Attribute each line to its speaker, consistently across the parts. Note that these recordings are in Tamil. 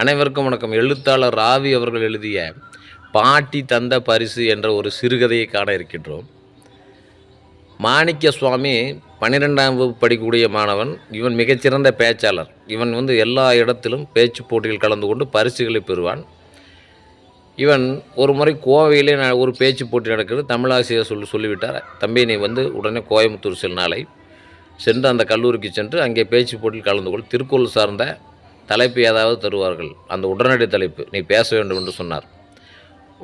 Speaker 1: அனைவருக்கும் வணக்கம். எழுத்தாளர் ராவி அவர்கள் எழுதிய பாட்டி தந்த பரிசு என்ற ஒரு சிறுகதையை காண இருக்கின்றோம். மாணிக்க சுவாமி பன்னிரெண்டாம் வகுப்பு படிக்கக்கூடிய மாணவன் இவன் மிகச்சிறந்த பேச்சாளர். இவன் வந்து எல்லா இடத்திலும் பேச்சு போட்டியில் கலந்து கொண்டு பரிசுகளை பெறுவான். இவன் ஒரு முறை கோவையிலே நான் ஒரு பேச்சு போட்டி நடக்கிறது. தமிழாசிரியர் சொல்லி சொல்லிவிட்டார் தம்பி நீ வந்து உடனே கோயம்புத்தூர் செல் நாளை. சென்று அந்த கல்லூரிக்கு சென்று அங்கே பேச்சு போட்டியில் கலந்து கொள். திருக்குறள் சார்ந்த தலைப்பு ஏதாவது தருவார்கள். அந்த உடனடி தலைப்பு நீ பேச வேண்டும் என்று சொன்னார்.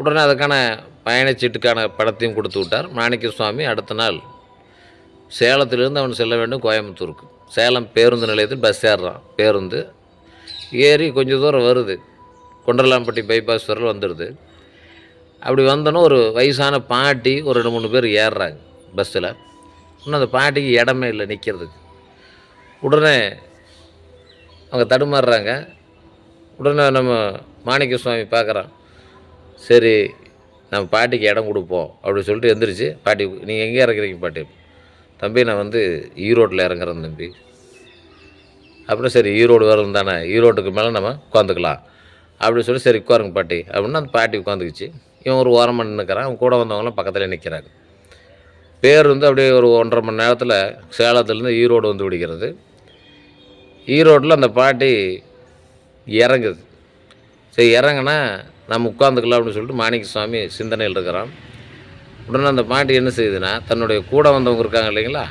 Speaker 1: உடனே அதுக்கான பயணச்சீட்டுக்கான படத்தையும் கொடுத்து விட்டார். மாணிக்க சுவாமி அடுத்த நாள் சேலத்திலிருந்து அவன் செல்ல வேண்டும் கோயம்புத்தூருக்கு. சேலம் பேருந்து நிலையத்தில் பஸ் ஏறுறான். பேருந்து ஏறி கொஞ்சம் தூரம் வருது. கொண்டலாம்பட்டி பைபாஸ் வரல வந்துடுது. அப்படி வந்தோன்னே ஒரு வயசான பாட்டி ஒரு ரெண்டு மூணு பேர் ஏறுறாங்க பஸ்ஸில் இன்னும் அந்த பாட்டிக்கு இடமே இல்லை நிற்கிறதுக்கு. உடனே அவங்க தடுமாறுறாங்க. உடனே நம்ம மாணிக்க சுவாமி பார்க்குறான். சரி நம்ம பாட்டிக்கு இடம் கொடுப்போம் அப்படின்னு சொல்லிட்டு எந்திரிச்சு பாட்டி நீங்கள் எங்கே இறங்குறீங்க பாட்டி? தம்பி நான் வந்து ஈரோட்டில் இறங்குறேன் தம்பி. அப்புறம் சரி ஈரோடு வரும் தானே ஈரோட்டுக்கு மேலே நம்ம உட்காந்துக்கலாம். அப்படின்னு சொல்லி சரி உட்காருங்க பாட்டி. அப்படின்னா அந்த பாட்டி உட்காந்துக்குச்சு. இவன் ஒரு ஓரமாக நின்றுக்கிறான் அவன் கூட வந்தவங்களாம் பக்கத்தில் நிற்கிறாங்க பேர் வந்து அப்படியே ஒரு ஒன்றரை மணி நேரத்தில் சேலத்துலேருந்து ஈரோடு வந்து விடுகிறது. ஈரோட்டில் அந்த பாட்டி இறங்குது. சரி இறங்குனா நம்ம உட்காந்துக்கலாம் அப்படின்னு சொல்லிட்டு மாணிக்க சுவாமி சிந்தனையில் இருக்கிறான். உடனே அந்த பாட்டி என்ன செய்யுதுன்னா தன்னுடைய கூட வந்தவங்க இருக்காங்க இல்லைங்களா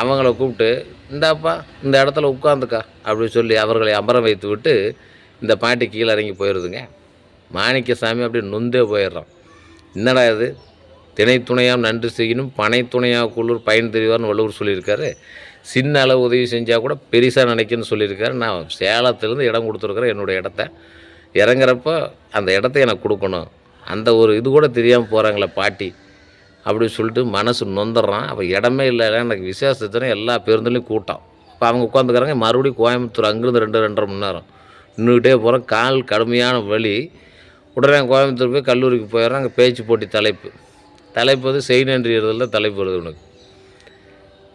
Speaker 1: அவங்கள கூப்பிட்டு இந்தாப்பா இந்த இடத்துல உட்காந்துக்கா அப்படின்னு சொல்லி அவர்களை அபரம் வைத்து விட்டு இந்த பாட்டி கீழே இறங்கி போயிடுதுங்க. மாணிக்க சாமி அப்படியே நொந்தே போயிடுறான். என்னடா இது? திணை நன்றி செய்யணும் பனை துணையாக குளிர் பயன் தெரிவார்னு வள்ளுவர் சொல்லியிருக்காரு. சின்ன அளவு உதவி செஞ்சால் கூட பெருசாக நினைக்கணும்னு சொல்லியிருக்காரு. நான் சேலத்துலேருந்து இடம் கொடுத்துருக்குறேன் என்னுடைய இடத்த. இறங்குறப்ப அந்த இடத்த எனக்கு கொடுக்கணும். அந்த ஒரு இது கூட தெரியாமல் போகிறாங்களே பாட்டி அப்படின்னு சொல்லிட்டு மனசு நொந்துடுறான் அப்போ இடமே இல்லை. எனக்கு விசேஷத்துனா எல்லா பேருந்துலையும் கூட்டம். இப்போ அவங்க உட்காந்துக்கிறாங்க மறுபடியும் கோயம்புத்தூர் அங்கேருந்து ரெண்டு ரெண்டரை மணி நேரம். நின்றுக்கிட்டே போகிறோம் கால் கடுமையான வழி உடனே கோயம்புத்தூர் போய் கல்லூரிக்கு போயிடுறோம் அங்கே பேச்சு போட்டி தலைப்பு. தலைப்பு வந்து செய் நன்றி தான் தலைப்பு வருது உனக்கு.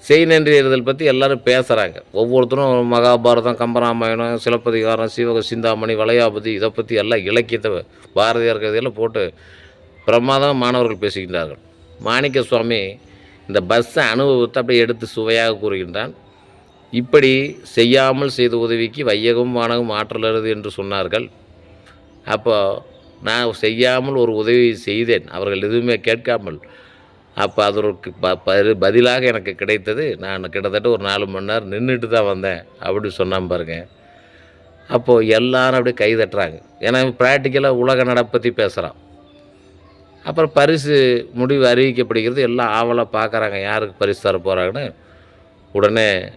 Speaker 1: செய் நன்றி எறிதல் பற்றி எல்லாரும் பேசுகிறாங்க ஒவ்வொருத்தரும் மகாபாரதம் கம்பராமாயணம் சிலப்பதிகாரம் சிவக சிந்தாமணி வளையாபதி இதை பற்றி எல்லாம் இலக்கியத்தை பாரதியார் கதையெல்லாம் போட்டு பிரமாதம் மாணவர்கள் பேசுகின்றார்கள். மாணிக்க சுவாமி இந்த பஸ்ஸை அனுபவத்தை அப்படியே எடுத்து சுவையாக கூறுகின்றான். இப்படி செய்யாமல் செய்த உதவிக்கு வையகம் வானகம் ஆற்றல் அறுது என்று சொன்னார்கள். அப்போ நான் செய்யாமல் ஒரு உதவி செய்தேன். அவர்கள் எதுவுமே கேட்காமல் அப்போ அதற்கு ப பரு- பதிலாக எனக்கு கிடைத்தது. நான் கிட்டத்தட்ட ஒரு நாலு மணி நேரம் நின்றுட்டு தான் வந்தேன். அப்படி சொன்னான் பாருங்க. அப்போது எல்லாரும் அப்படியே கை தட்டுறாங்க. ஏன்னா ப்ராக்டிக்கலாக உலக நடப்பற்றி பேசுகிறான் அப்புறம் பரிசு முடிவு அறிவிக்கப்படுகிறது. எல்லாம் ஆவலாக பார்க்குறாங்க. யாருக்கு பரிசு தர போகிறாங்கன்னு உடனே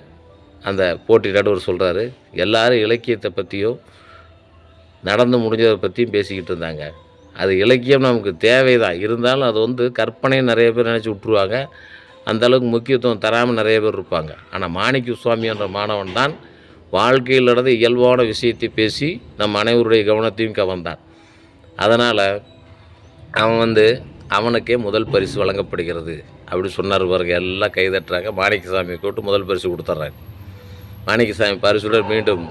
Speaker 1: அந்த போட்டி நடுவர் சொல்கிறாரு எல்லாரும் இலக்கியத்தை பற்றியும் நடந்து முடிஞ்சதை பற்றியும் பேசிக்கிட்டு இருந்தாங்க. அது இலக்கியம் நமக்கு தேவைதான். இருந்தாலும் அது வந்து கற்பனை நிறைய பேர் நினச்சி விட்ருவாங்க அந்தளவுக்கு முக்கியத்துவம் தராமல் நிறைய பேர் இருப்பாங்க. ஆனால் மாணிக்க சுவாமி என்ற மாணவன் தான் வாழ்க்கையில் நடந்த இயல்பான விஷயத்தை பேசி நம் அனைவருடைய கவனத்தையும் கவர்ந்தான். அதனால் அவன் வந்து அவனுக்கே முதல் பரிசு வழங்கப்படுகிறது அப்படி சொன்னார் பாருங்க. எல்லாம் கைதட்டுறாங்க மாணிக்கசாமியை கூப்பிட்டு முதல் பரிசு கொடுத்துட்றாங்க. மாணிக்கசாமி பரிசுடன் மீண்டும்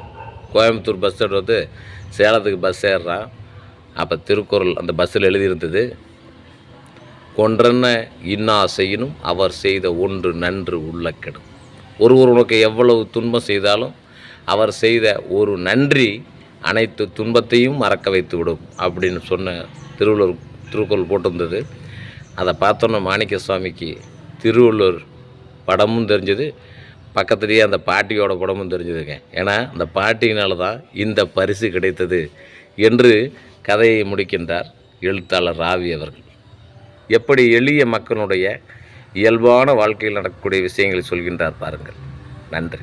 Speaker 1: கோயம்புத்தூர் பஸ் ஸ்டாண்ட் வந்து சேலத்துக்கு பஸ் ஏறுறான். அப்போ திருக்குறள் அந்த பஸ்ஸில் எழுதியிருந்தது கொன்றென்ன இன்னா செய்யணும் அவர் செய்த ஒன்று நன்று உள்ள கெடும் ஒருவர் உனக்கு எவ்வளவு துன்பம் செய்தாலும் அவர் செய்த ஒரு நன்றி அனைத்து துன்பத்தையும் மறக்க வைத்து விடும் அப்படின்னு சொன்ன திருவள்ளுவர் திருக்குறள் போட்டிருந்தது. அதை பார்த்தோன்னே மாணிக்க சுவாமிக்கு திருவள்ளுவர் படமும் தெரிஞ்சது பக்கத்துலேயே அந்த பாட்டியோட படமும் தெரிஞ்சதுங்க. ஏன்னா அந்த பாட்டியினால தான் இந்த பரிசு கிடைத்தது என்று கதையை முடிக்கின்றார் எழுத்தாளர் ராவி அவர்கள். எப்படி எளிய மக்களுடைய இயல்பான வாழ்க்கையில் நடக்கக்கூடிய விஷயங்களை சொல்கின்றார் பாருங்கள். நன்றி.